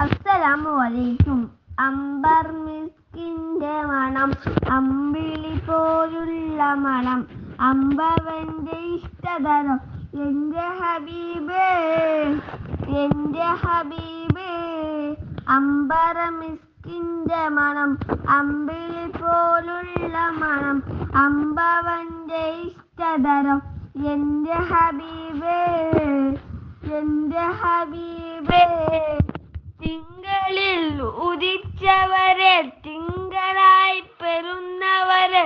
അസ്സലാമു അലൈക്കും. അമ്പർ മിസ്കിന്റെ മണം അമ്പിളി പോലുള്ള മണം. അമ്പവന്റെ ഇഷ്ടതരം എന്റെ ഹബീബേ എന്റെ ഹബീബേ. അമ്പറ മിസ്കിന്റെ മണം അമ്പിളി പോലുള്ള മണം. അമ്പവന്റെ ഇഷ്ടതരം എന്റെ ഹബീബേ എന്റെ ഹബീബേ. തിങ്കളിൽ ഉദിച്ചവരെ തിങ്കളായി പെരുന്നവരെ.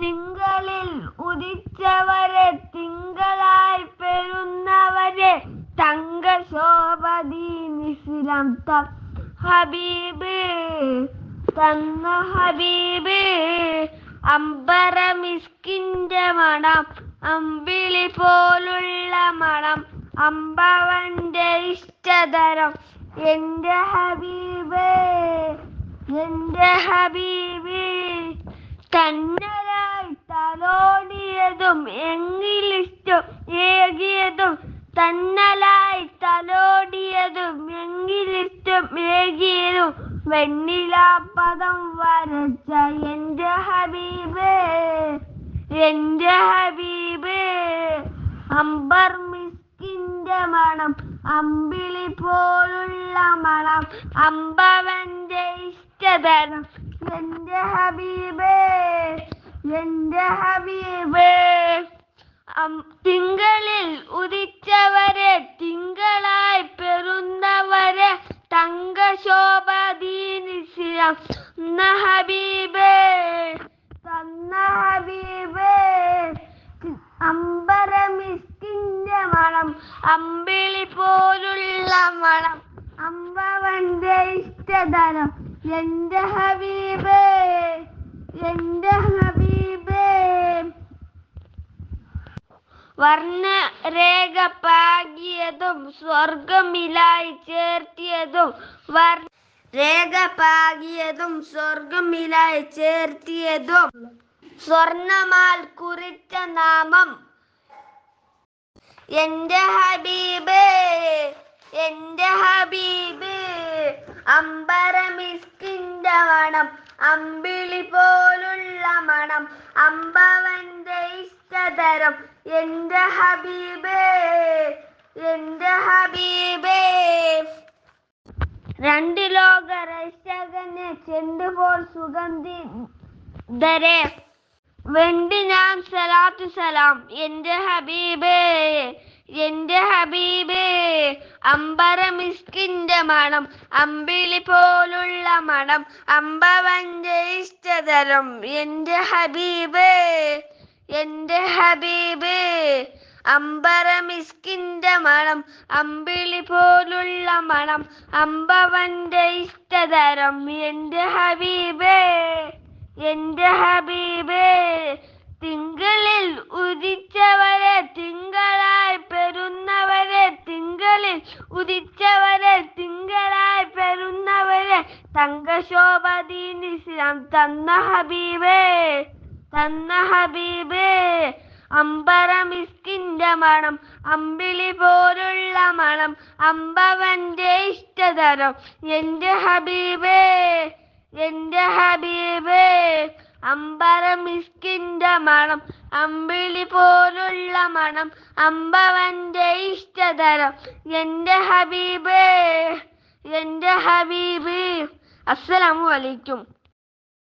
തിങ്കളിൽ ഉദിച്ചവരെ തിങ്കളായി പെരുന്നവരെ. തങ്ക ശോഭദീനിസ്ലാം ത ഹബീബ് തന്ന ഹബീബ്. അമ്പര മിസ്കിന്റെ മണം അമ്പിളി പോലുള്ള മണം അമ്പവന്റെ ഇഷ്ടതരം. എന്റെ ഹബീബ് എന്റെ ഹബീബ് തന്നലായി തലോടിയതും എങ്കിലിഷ്ടം ഏകിയതും തന്നലായി തലോടിയതും എങ്കിലിഷ്ടം ഏകിയതും വെണ്ണിലാപദം വരച്ച എന്റെ ഹബീബ് എന്റെ ഹബീബ് അമ്പർ മിസ്കിന്റെ മണം അമ്പിളി പോലുള്ള മണം അമ്പവന്റെ ഇഷ്ടതരം എന്റെ ഹബീബേ എന്റെ ഹബീബേ. തിങ്കളിൽ ഉദിച്ചവരെ തിങ്കളായി പെറുന്നവരെ തങ്ക ശോഭദീനിസിരം ഹബീബേ തന്ന ഹബീബേ അമ്പര മിസ്കിന്റെ മണം അമ്പിളി പോലുള്ള മണം അമ്പവന്റെ ഇഷ്ടധനം. എന്റെ ഹബീബേ എന്റെ ഹബീബേ. വർണരേഖ പാകിയതും സ്വർഗമിലായി ചേർത്തിയതും വർണ രേഖ പാകിയതും സ്വർഗമിലായി ചേർത്തിയതും സ്വർണമാൽ കുറിച്ച നാമം എന്റെ ഹബീബ് എന്റെ ഹബീബ് അമ്പര മിസ്കിന്റെ മണം അമ്പിളി പോലുള്ള മണം അമ്പവന്റെ ഇഷ്ടതരം. എന്റെ ഹബീബ് എന്റെ ഹബീബ്. രണ്ട് ലോക രക്ഷകന് സുഗന്ധി ധരെ വെണ്ടി ഞാൻ സലാത്തു സലാം. എന്റെ ഹബീബേ എന്റെ ഹബീബേ അമ്പര മിസ്കിന്റെ മണം അമ്പിളി പോലുള്ള മണം അമ്പവന്റെ ഇഷ്ടതരം. എന്റെ ഹബീബേ എന്റെ ഹബീബേ അമ്പര മിസ്കിന്റെ മണം അമ്പിളി പോലുള്ള മണം അമ്പവന്റെ ഇഷ്ടതരം. എന്റെ ഹബീബേ എന്റെ ഹബീബേ ഉദിച്ചവരെ തിങ്കളായി പെരുന്നവരെ തങ്കശോഭദീനിസ്ലാം തന്ന ഹബീബേ തന്ന ഹബീബേ. അമ്പര മിസ്കിന്റെ മണം അമ്പിളി പോലുള്ള മണം അമ്പവന്റെ ഇഷ്ടതരം. എന്റെ ഹബീബേ എന്റെ ഹബീബേ. അമ്പര മിസ്കിന്റെ മണം അമ്പിളി പോലുള്ള മണം അമ്പവന്റെ ഇഷ്ടതരം. എന്റെ ഹബീബ് എന്റെ ഹബീബ്. അസ്സലാമു അലൈക്കും.